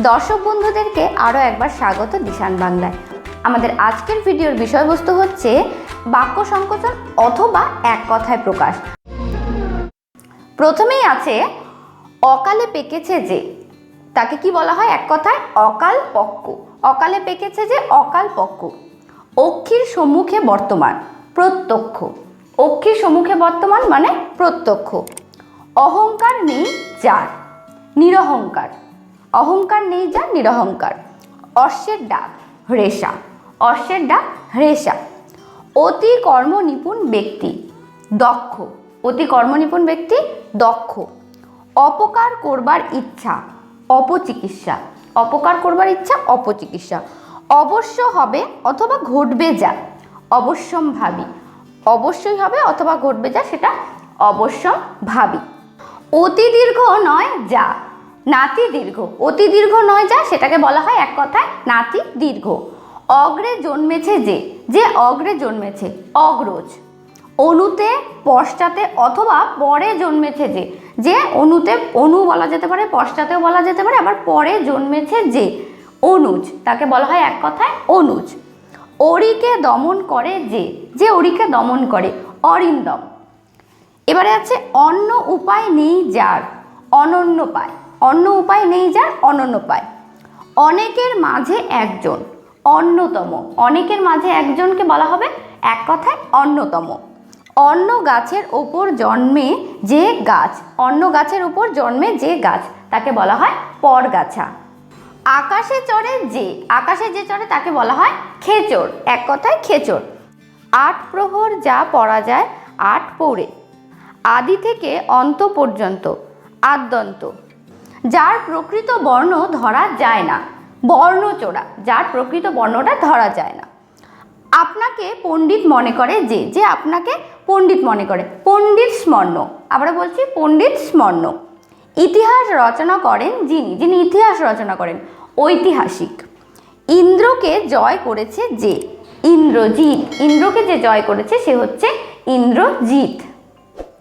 দর্শক বন্ধুদেরকে আরও একবার স্বাগত দিশান বাংলায়। আমাদের আজকের ভিডিওর বিষয়বস্তু হচ্ছে বাক্য সংকোচন অথবা এক কথায় প্রকাশ। প্রথমেই আছে, অকালে পেকেছে যে, তাকে কি বলা হয় এক কথায়? অকাল পক্ক। অকালে পেকেছে যে, অকাল পক্ক। অক্ষির সম্মুখে বর্তমান, প্রত্যক্ষ। অক্ষির সম্মুখে বর্তমান মানে প্রত্যক্ষ। অহংকার নেই যার। নিরহংকার। অহংকার নেই যা নিরহংকার। অশ্বের ডাক, হ্রেষা। অশ্বের ডাক, হ্রেষা। অতি কর্মনিপুণ ব্যক্তি, দক্ষ। অতি কর্মনিপুণ ব্যক্তি, দক্ষ। অপকার করবার ইচ্ছা, অপচিকিৎসা। অপকার করবার ইচ্ছা, অপচিকিৎসা। অবশ্য হবে অথবা ঘটবে যা, অবশ্যম ভাবি। অবশ্যই হবে অথবা ঘটবে যা, সেটা অবশ্যম ভাবি। অতি দীর্ঘ নয় যা নাতি দীর্ঘ। অতি দীর্ঘ নয় যা, সেটাকে বলা হয় এক কথায় নাতি দীর্ঘ। অগ্রে জন্মেছে যে যে অগ্রে জন্মেছে, অগ্রজ। অনুতে পশ্চাতে অথবা পরে জন্মেছে যে যে অনুতে অনু বলা যেতে পারে, পশ্চাতেও বলা যেতে পারে, আবার পরে জন্মেছে যে, অনুজ। তাকে বলা হয় এক কথায় অনুজ। অরিকে দমন করে যে যে অরিকে দমন করে, অরিন্দম। এবারে আছে অন্য উপায় নেই যার, অনন্য পায় অন্য উপায় নেই যার অনন্য উপায়। অনেকের মাঝে একজন, অন্যতম। অনেকের মাঝে একজনকে বলা হবে এক কথায় অন্যতম। অন্য গাছের ওপর জন্মে যে গাছ, অন্য গাছের ওপর জন্মে যে গাছ, তাকে বলা হয় পরগাছা। আকাশে চড়ে যে, আকাশে যে চড়ে তাকে বলা হয় খেচর, এক কথায় খেচর। আট প্রহর যা পড়া যায়, আট পৌড়ে আদি থেকে অন্ত পর্যন্ত, আদ্যন্ত। যার প্রকৃত বর্ণ ধরা যায় না। বর্ণচোরা যার প্রকৃত বর্ণটা ধরা যায় না। আপনাকে পণ্ডিত মনে করে যে যে আপনাকে পণ্ডিত মনে করে, পণ্ডিত স্মর্ণ। আবার বলছি, পণ্ডিত স্মর্ণ। ইতিহাস রচনা করেন যিনি যিনি ইতিহাস রচনা করেন, ঐতিহাসিক। ইন্দ্রকে জয় করেছে যে, ইন্দ্রজিৎ। ইন্দ্রকে যে জয় করেছে সে হচ্ছে ইন্দ্রজিৎ।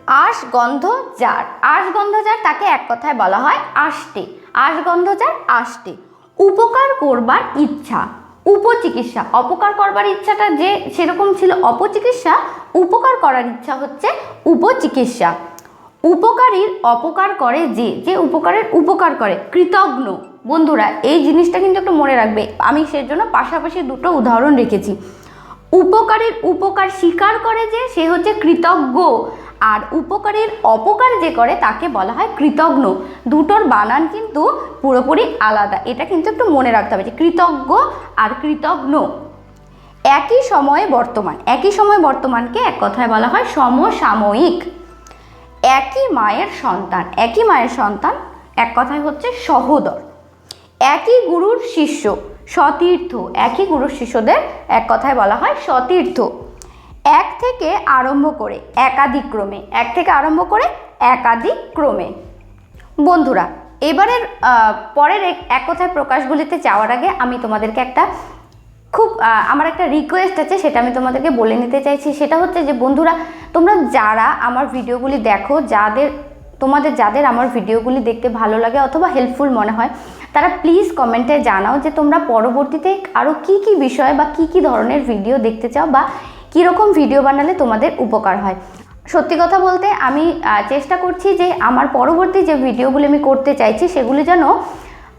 আশ গন্ধ যার। আশ গন্ধ যার তাকে এক কথায় বলা হয় আষ্টে। আশ গন্ধ যার আষ্টে। উপকার করবার ইচ্ছা। উপচিকিৎসা। অপকার করবার ইচ্ছাটা যে সেরকম ছিল অপচিকিৎসা, উপকার করার ইচ্ছা হচ্ছে উপচিকিৎসা। উপকারীর অপকার করে যে যে উপকারের উপকার করে। কৃতজ্ঞ বন্ধুরা, এই জিনিসটা কিন্তু একটু মনে রাখবে। আমি সেজন্য পাশাপাশি দুটো উদাহরণ রেখেছি। উপকারীর উপকার স্বীকার করে যে সে হচ্ছে কৃতজ্ঞ। আর উপকারের অপকার যে করে তাকে বলা হয় কৃতজ্ঞ দুটোর বানান কিন্তু পুরোপুরি আলাদা। এটা কিন্তু একটু মনে রাখতে হবে যে কৃতজ্ঞ আর কৃতজ্ঞ একই সময়ে বর্তমান। একই সময়ে বর্তমানকে এক কথায় বলা হয় সমসাময়িক। একই মায়ের সন্তান। একই মায়ের সন্তান এক কথায় হচ্ছে সহোদর। একই গুরুর শিষ্য। সতীর্থ। একই গুরুর শিষ্যদের এক কথায় বলা হয় সতীর্থ। এক থেকে আরম্ভ করে একাধিক ক্রমে এক থেকে আরম্ভ করে একাধিক ক্রমে বন্ধুরা, এবারের পরের এক কথায় প্রকাশগুলিতে যাওয়ার আগে আমি তোমাদেরকে একটা খুব আমার একটা রিকোয়েস্ট আছে, সেটা আমি তোমাদেরকে বলে নিতে চাইছি। সেটা হচ্ছে যে, বন্ধুরা, তোমরা যারা আমার ভিডিওগুলি দেখো, যাদের তোমাদের যাদের আমার ভিডিওগুলি দেখতে ভালো লাগে অথবা হেল্পফুল মনে হয়, তারা প্লিজ কমেন্টে জানাও যে তোমরা পরবর্তীতে আরও কি কি বিষয় বা কি কি ধরনের ভিডিও দেখতে চাও বা কীরকম ভিডিও বানালে তোমাদের উপকার হয়। সত্যি কথা বলতে আমি চেষ্টা করছি যে আমার পরবর্তী যে ভিডিওগুলি আমি করতে চাইছি, সেগুলি যেন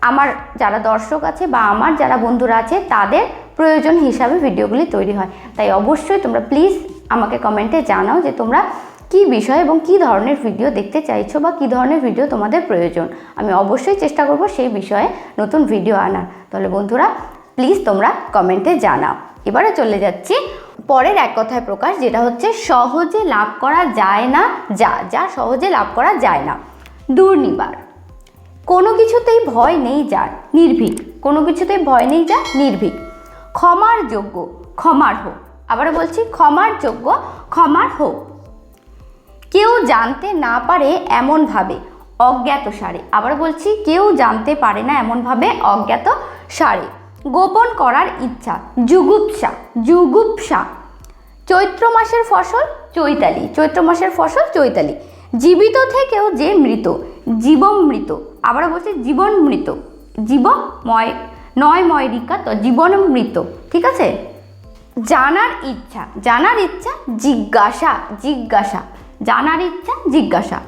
আমার যারা দর্শক আছে বা আমার যারা বন্ধুরা আছে, তাদের প্রয়োজন হিসাবে ভিডিওগুলি তৈরি হয়। তাই অবশ্যই তোমরা প্লিজ আমাকে কমেন্টে জানাও যে তোমরা কি বিষয় এবং কি ধরনের ভিডিও দেখতে চাইছো বা কি ধরনের ভিডিও তোমাদের প্রয়োজন? আমি অবশ্যই চেষ্টা করব সেই বিষয়ে নতুন ভিডিও আনার। তাহলে বন্ধুরা প্লিজ তোমরা কমেন্টে জানাও। এবারে চলে যাচ্ছি পরের এক কথায় প্রকাশ, যেটা হচ্ছে সহজে লাভ করা যায় না যা যা সহজে লাভ করা যায় না। দুর্নিবার। কোনো কিছুতেই ভয় নেই যার, নির্ভীক। কোনো কিছুতেই ভয় নেই যার, নির্ভীক। ক্ষমার যোগ্য, ক্ষমার হোক। আবার বলছি, ক্ষমার যোগ্য, ক্ষমার হোক। কেউ জানতে না পারে এমনভাবে অজ্ঞাত সারে। আবার বলছি, কেউ জানতে পারে না এমনভাবে অজ্ঞাত সারে। গোপন করার ইচ্ছা জুগুপ্সা জুগুপ্সা চৈত্র মাসের ফসল, চৈতালি। চৈত্র মাসের ফসল, চৈতালি। জীবিত থেকেও যে মৃত জীবমৃত আবার বলছি, জীবন মৃত। জীবময় নয়ময় রিকা তো জীবনমৃত ঠিক আছে? জানার ইচ্ছা জানার ইচ্ছা, জিজ্ঞাসা জিজ্ঞাসা। জানার ইচ্ছা, জিজ্ঞাসা।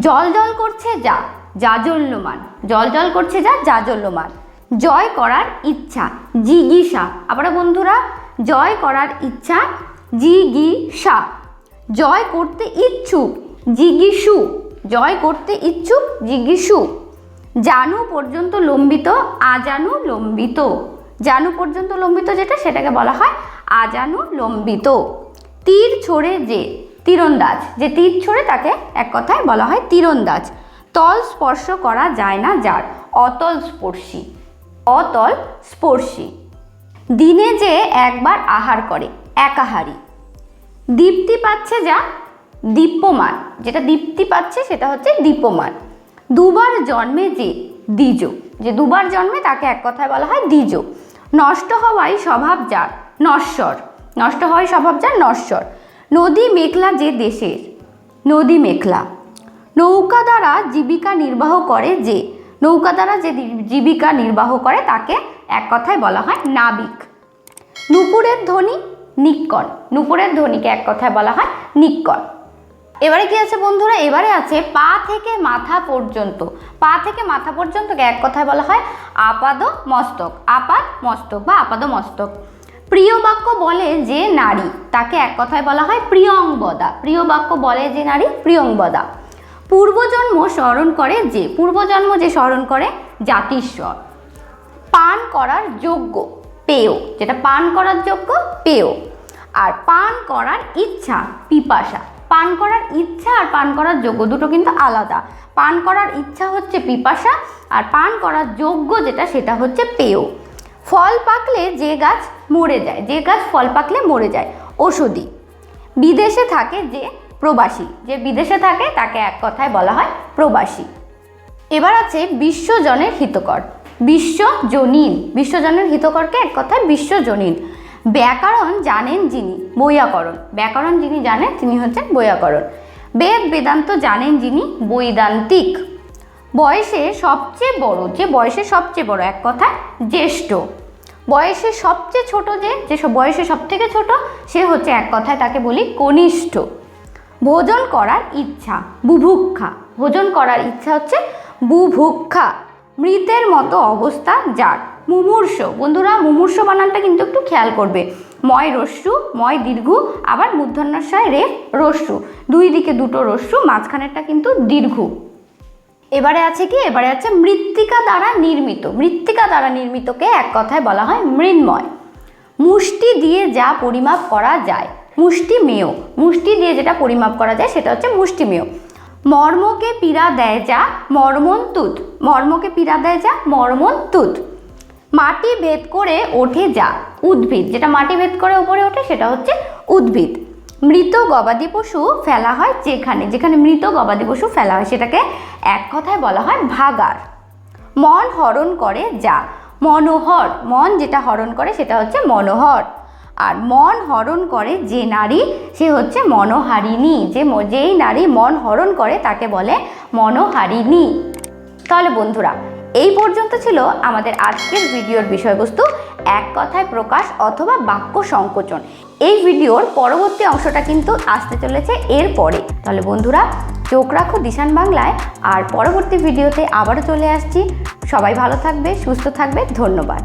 জল জল করছে যা, জাজল্যমান। জল জল করছে যা, জাজল্যমান। জয় করার ইচ্ছা, জিগিসা। আবার বন্ধুরা, জয় করার ইচ্ছা, জিগিসা। জয় করতে ইচ্ছুক, জিগিসু। জয় করতে ইচ্ছুক, জিগিসু। জানু পর্যন্ত লম্বিত, আজানু লম্বিত। জানু পর্যন্ত লম্বিত যেটা, সেটাকে বলা হয় আজানু লম্বিত। তীর ছোড়ে যে তীরন্দাজ, যে তীর ছোড়ে তাকে এক কথায় বলা হয় তীরন্দাজ। তল স্পর্শ করা যায় না যার, অতল স্পর্শী। অতল স্পর্শী। দিনে যে একবার আহার করে, একাহারি। দীপ্তি পাচ্ছে যা দীপ্যমান, যেটা দীপ্তি পাচ্ছে সেটা হচ্ছে দীপ্যমান। দুবার জন্মে যে দ্বিজ, যে দুবার জন্মে তাকে এক কথায় বলা হয় দ্বিজ। নষ্ট হওয়াই স্বভাব যার, নশ্বর। নষ্ট হওয়াই স্বভাব যার, নশ্বর। নদী মেঘলা যে দেশের, নদী মেঘলা নৌকা দ্বারা জীবিকা নির্বাহ করে যে, নৌকা দ্বারা যে জীবিকা নির্বাহ করে তাকে এক কথায় বলা হয় নাবিক। নুপুরের ধ্বনি নিক্কণ নুপুরের ধ্বনিকে এক কথায় বলা হয় নিক্কণ এবারে কি আছে বন্ধুরা? এবারে আছে পা থেকে মাথা পর্যন্ত। পা থেকে মাথা পর্যন্তকে এক কথায় বলা হয় আপাদ মস্তক আপাদ মস্তক বা আপাদ মস্তক প্রিয় বাক্য বলে যে নারী, তাকে এক কথায় বলা হয় প্রিয়ংবদা প্রিয় বাক্য বলে যে নারী প্রিয়ংবদা পূর্বজন্ম স্মরণ করে যে, পূর্বজন্ম যে স্মরণ করে, জাতিস্বর। পান করার যোগ্য, পেয়। যেটা পান করার যোগ্য, পেয়। আর পান করার ইচ্ছা, পিপাসা। পান করার ইচ্ছা আর পান করার যোগ্য দুটো কিন্তু আলাদা। পান করার ইচ্ছা হচ্ছে পিপাসা, আর পান করার যোগ্য যেটা, সেটা হচ্ছে পেয়। ফল পাকলে যে গাছ মরে যায়, যে গাছ ফল পাকলে মরে যায়, ওষুধি। বিদেশে থাকে যে প্রবাসী, যে বিদেশে থাকে তাকে এক কথায় বলা হয় প্রবাসী। এবার আছে বিশ্বজনের হিতকর। বিশ্বজনীন। বিশ্বজনের হিতকরকে এক কথায় বিশ্বজনীন। ব্যাকরণ জানেন যিনি, বৈয়াকরণ। ব্যাকরণ যিনি জানেন, তিনি হচ্ছেন বৈয়াকরণ। বেদ বেদান্ত জানেন যিনি, বৈদান্তিক। বয়সে সবচেয়ে বড়, যে বয়সে সবচেয়ে বড়, এক কথায় জ্যেষ্ঠ। বয়সে সবচেয়ে ছোট যে যে বয়সে সব থেকে ছোট, সে হচ্ছে এক কথায় তাকে বলি কনিষ্ঠ। ভোজন করার ইচ্ছা, বুভুক্ষা। ভোজন করার ইচ্ছা হচ্ছে বুভুক্ষা। মৃতের মতো অবস্থা যার। মুমূর্ষ। বন্ধুরা, মুমূর্ষ বানানটা কিন্তু একটু খেয়াল করবে। ময় রস্যু ময় দীর্ঘ, আবার মূর্ধন্যশয় রে রস্যু দুই দিকে দুটো রস্যু মাঝখানেরটা কিন্তু দীর্ঘ। এবারে আছে কি? এবারে আছে মৃত্তিকা দ্বারা নির্মিত। মৃত্তিকা দ্বারা নির্মিতকে এক কথায় বলা হয় মৃন্ময়। মুষ্টি দিয়ে যা পরিমাপ করা যায় মুষ্টিমেয় মুষ্টি দিয়ে যেটা পরিমাপ করা যায় সেটা হচ্ছে মুষ্টিমেয় মর্মকে পীড়া দেয় যা মর্মন্তুত মর্মকে পীড়া দেয় যা মর্মন্তুত মাটি ভেদ করে ওঠে যা, উদ্ভিদ। যেটা মাটি ভেদ করে উপরে ওঠে সেটা হচ্ছে উদ্ভিদ। মৃত গবাদি পশু ফেলা হয় যেখানে যেখানে মৃত গবাদি পশু ফেলা হয়, সেটাকে এক কথায় বলা হয় ভাগার। মন হরণ করে যা, মনোহর, মন যেটা হরণ করে সেটা হচ্ছে মনোহর। আর মন হরণ করে যে নারী, সে হচ্ছে মনোহারিণী। যে যেই নারী মন হরণ করে তাকে বলে মনোহারিণী। তাহলে বন্ধুরা এই পর্যন্ত ছিল আমাদের আজকের ভিডিওর বিষয়বস্তু, এক কথায় প্রকাশ অথবা বাক্য সংকোচন। এই ভিডিওর পরবর্তী অংশটা কিন্তু আসতে চলেছে এর পরে। তাহলে বন্ধুরা, চোখ রাখো দিশান বাংলায়, আর পরবর্তী ভিডিওতে আবারও চলে আসছি। সবাই ভালো থাকবে, সুস্থ থাকবে, ধন্যবাদ।